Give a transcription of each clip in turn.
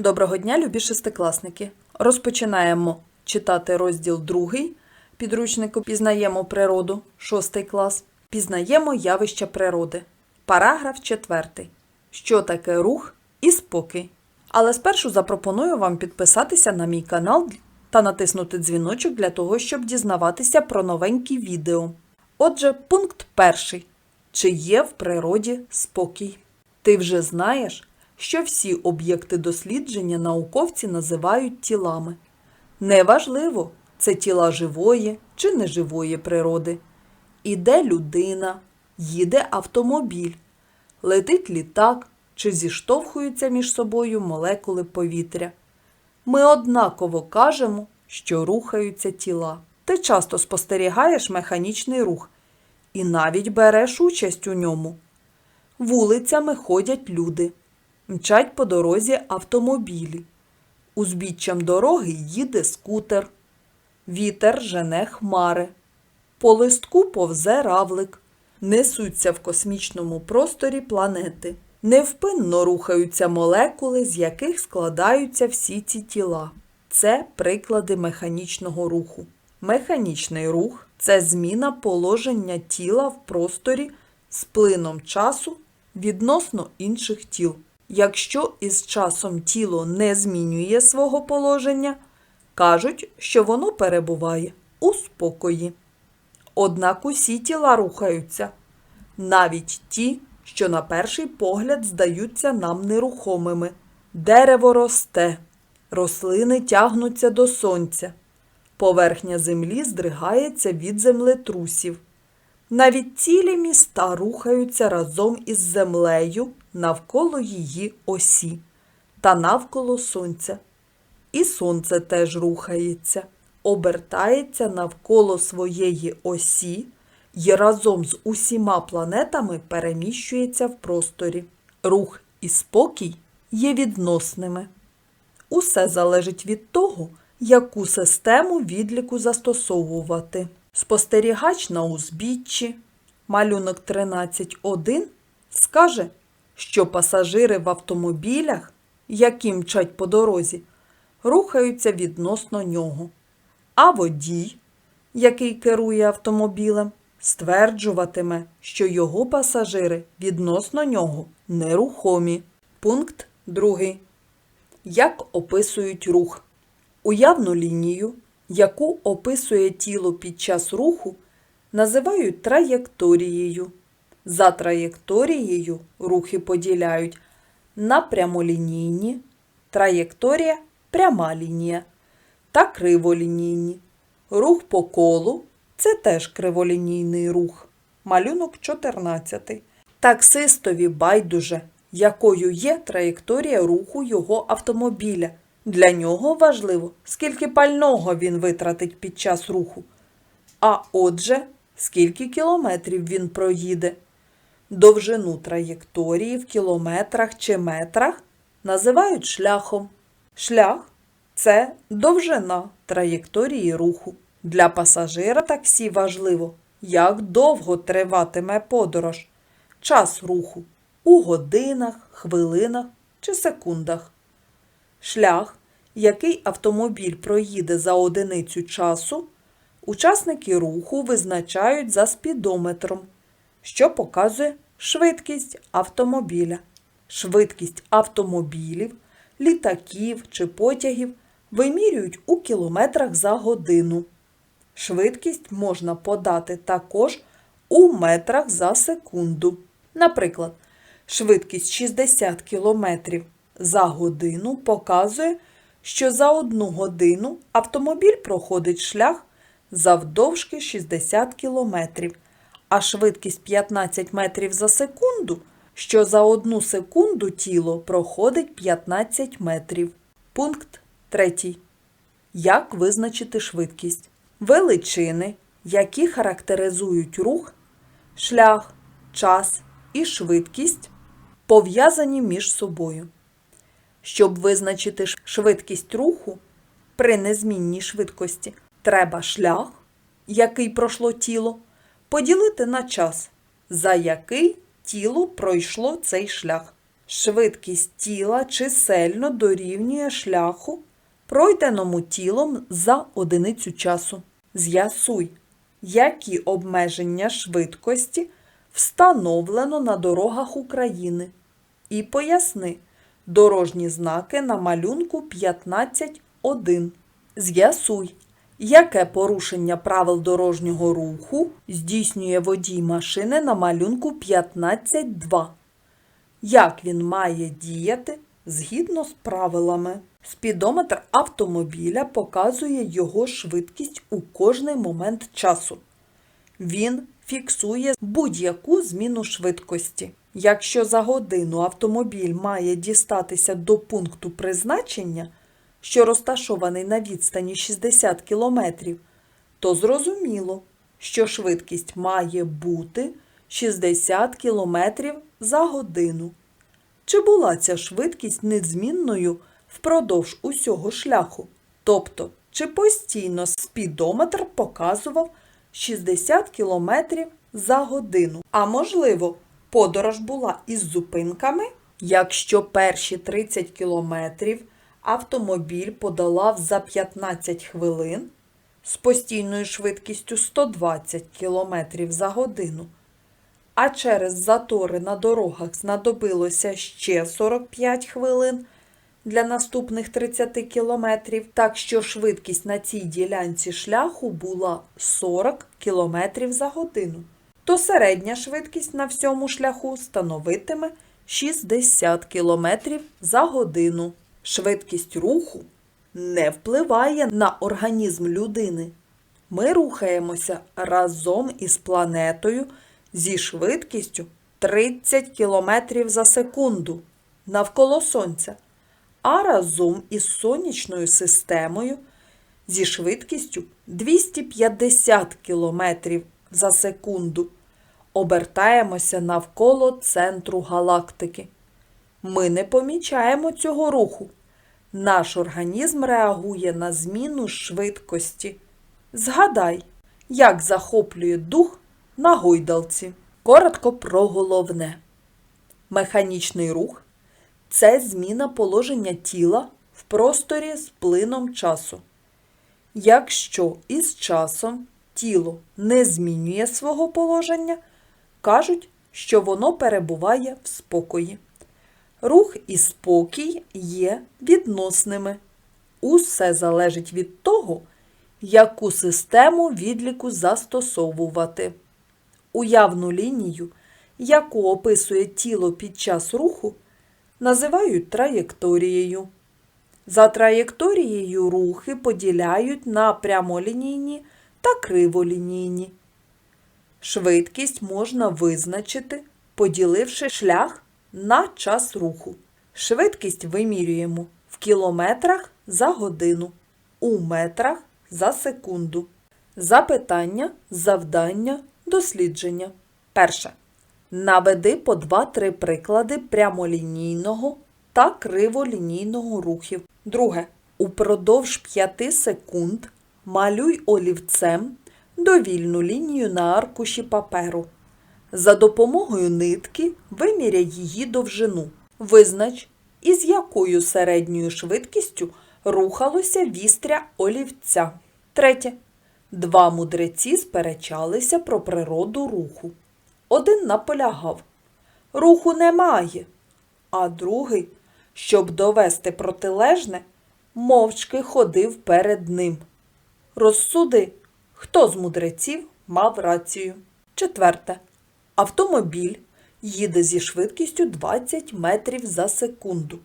Доброго дня, любі шестикласники! Розпочинаємо читати розділ 2 підручнику Пізнаємо природу, 6 клас. Пізнаємо явища природи. Параграф 4. Що таке рух і спокій? Але спершу запропоную вам підписатися на мій канал та натиснути дзвіночок для того, щоб дізнаватися про новенькі відео. Отже, пункт перший. Чи є в природі спокій? Ти вже знаєш, що всі об'єкти дослідження науковці називають тілами. Неважливо, це тіла живої чи неживої природи. Іде людина, їде автомобіль, летить літак чи зіштовхуються між собою молекули повітря. Ми однаково кажемо, що рухаються тіла. Ти часто спостерігаєш механічний рух і навіть береш участь у ньому. Вулицями ходять люди, мчать по дорозі автомобілі. Узбіччям дороги їде скутер. Вітер жене хмари. По листку повзе равлик. Несуться в космічному просторі планети. Невпинно рухаються молекули, з яких складаються всі ці тіла. Це приклади механічного руху. Механічний рух це зміна положення тіла в просторі з плином часу відносно інших тіл. Якщо із часом тіло не змінює свого положення, кажуть, що воно перебуває у спокої. Однак усі тіла рухаються, навіть ті, що на перший погляд здаються нам нерухомими. Дерево росте, рослини тягнуться до сонця, поверхня землі здригається від землетрусів. Навіть цілі міста рухаються разом із землею навколо її осі та навколо сонця. І сонце теж рухається, обертається навколо своєї осі і разом з усіма планетами переміщується в просторі. Рух і спокій є відносними. Усе залежить від того, яку систему відліку застосовувати. Спостерігач на узбіччі, малюнок 13.1, скаже, що пасажири в автомобілях, які мчать по дорозі, рухаються відносно нього. А водій, який керує автомобілем, стверджуватиме, що його пасажири відносно нього нерухомі. Пункт 2. Як описують рух? Уявну лінію, яку описує тіло під час руху, називають траєкторією. За траєкторією рухи поділяють на прямолінійні, траєкторія пряма лінія та криволінійні. Рух по колу це теж криволінійний рух. Малюнок 14. Таксистові байдуже, якою є траєкторія руху його автомобіля. Для нього важливо, скільки пального він витратить під час руху. А отже, скільки кілометрів він проїде. Довжину траєкторії в кілометрах чи метрах називають шляхом. Шлях це довжина траєкторії руху. Для пасажира таксі важливо, як довго триватиме подорож, час руху у годинах, хвилинах чи секундах. Шлях, який автомобіль проїде за одиницю часу, учасники руху визначають за спідометром, що показує швидкість автомобіля. Швидкість автомобілів, літаків чи потягів вимірюють у кілометрах за годину. Швидкість можна подати також у метрах за секунду. Наприклад, швидкість 60 км за годину показує, що за одну годину автомобіль проходить шлях завдовжки 60 км, а швидкість 15 метрів за секунду, що за одну секунду тіло проходить 15 метрів. Пункт 3. Як визначити швидкість? Величини, які характеризують рух, шлях, час і швидкість, пов'язані між собою. Щоб визначити швидкість руху при незмінній швидкості, треба шлях, який пройшло тіло, поділити на час, за який тіло пройшло цей шлях. Швидкість тіла чисельно дорівнює шляху, пройденому тілом за одиницю часу. З'ясуй, які обмеження швидкості встановлено на дорогах України. І поясни дорожні знаки на малюнку 15.1. З'ясуй, яке порушення правил дорожнього руху здійснює водій машини на малюнку 15.2. Як він має діяти згідно з правилами? Спідометр автомобіля показує його швидкість у кожний момент часу. Він фіксує будь-яку зміну швидкості. Якщо за годину автомобіль має дістатися до пункту призначення, що розташований на відстані 60 км, то зрозуміло, що швидкість має бути 60 км за годину. Чи була ця швидкість незмінною впродовж усього шляху? Тобто, чи постійно спідометр показував 60 км за годину? А можливо, подорож була із зупинками? Якщо перші 30 км автомобіль подолав за 15 хвилин з постійною швидкістю 120 км за годину, а через затори на дорогах знадобилося ще 45 хвилин для наступних 30 кілометрів, так що швидкість на цій ділянці шляху була 40 км за годину, то середня швидкість на всьому шляху становитиме 60 км за годину. Швидкість руху не впливає на організм людини. Ми рухаємося разом із планетою зі швидкістю 30 км за секунду навколо Сонця, а разом із сонячною системою зі швидкістю 250 км за секунду обертаємося навколо центру галактики. Ми не помічаємо цього руху. Наш організм реагує на зміну швидкості. Згадай, як захоплює дух на гойдалці. Коротко про головне. Механічний рух це зміна положення тіла в просторі з плином часу. Якщо із часом тіло не змінює свого положення, кажуть, що воно перебуває в спокої. Рух і спокій є відносними. Усе залежить від того, яку систему відліку застосовувати. Уявну лінію, яку описує тіло під час руху, називають траєкторією. За траєкторією рухи поділяють на прямолінійні та криволінійні. Швидкість можна визначити, поділивши шлях на час руху. Швидкість вимірюємо в кілометрах за годину, у метрах за секунду. Запитання, завдання, дослідження. Перше. Наведи по 2-3 приклади прямолінійного та криволінійного рухів. Друге. Упродовж 5 секунд малюй олівцем довільну лінію на аркуші паперу. За допомогою нитки виміряй її довжину. Визнач, із якою середньою швидкістю рухалося вістря олівця. Третє. Два мудреці сперечалися про природу руху. Один наполягав Руху немає, а другий, щоб довести протилежне, мовчки ходив перед ним. Розсуди, хто з мудреців мав рацію. Четверте. Автомобіль їде зі швидкістю 20 метрів за секунду.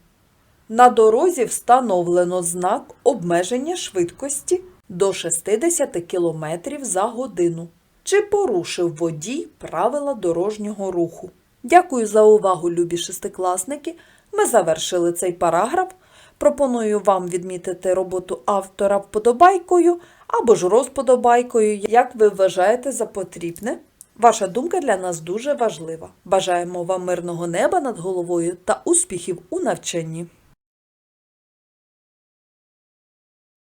На дорозі встановлено знак обмеження швидкості до 60 км за годину. Чи порушив водій правила дорожнього руху? Дякую за увагу, любі шестикласники. Ми завершили цей параграф. Пропоную вам відмітити роботу автора вподобайкою або ж розподобайкою, як ви вважаєте за потрібне. Ваша думка для нас дуже важлива. Бажаємо вам мирного неба над головою та успіхів у навчанні.